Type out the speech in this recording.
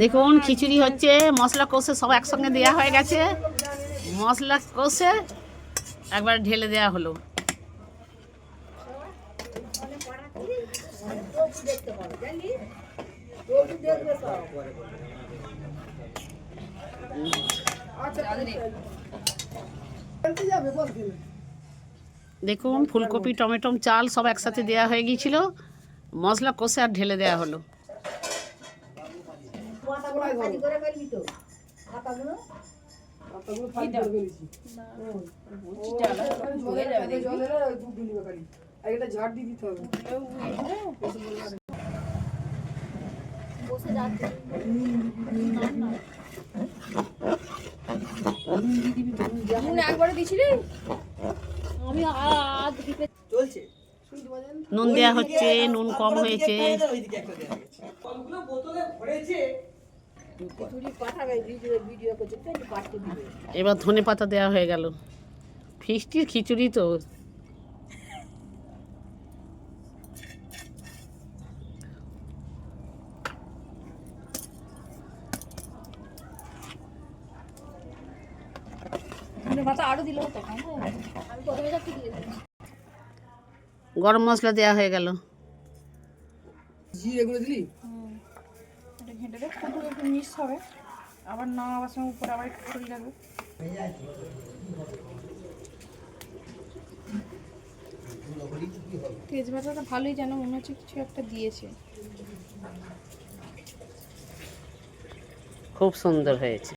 দেখুন, খিচুড়ি হচ্ছে, মশলা কষে সব একসঙ্গে দেওয়া হয়ে গেছে। মশলা কষে একবার ঢেলে দেওয়া হলো। দেখুন, ফুলকপি, টমেটো, চাল সব একসাথে দেওয়া হয়ে গিয়েছিল। মশলা কষে আর ঢেলে দেওয়া হলো। ঝাড় দিয়ে দিতে হবে। নুন একবারে দিছিলি? চলছে। নুন দেওয়া হচ্ছে নুন কম হয়েছে। বোতলে ভরেছে এবার ধনে পাতা দেওয়া হয়ে গেল। ফিস্টির খিচুড়ি তো। দিলাম। গরম মশলা দেওয়া হয়ে গেল। জিরে গুলো দিলি? ঘেঁটে দেখ কত একটু মিক্স হবে। আবার নামাবার সময় উপরে আবার একটু ছড়িয়ে রাখবে তেজপাতাটা ভালোই যেন মনে হচ্ছে কিছু একটা দিয়েছে। খুব সুন্দর হয়েছে।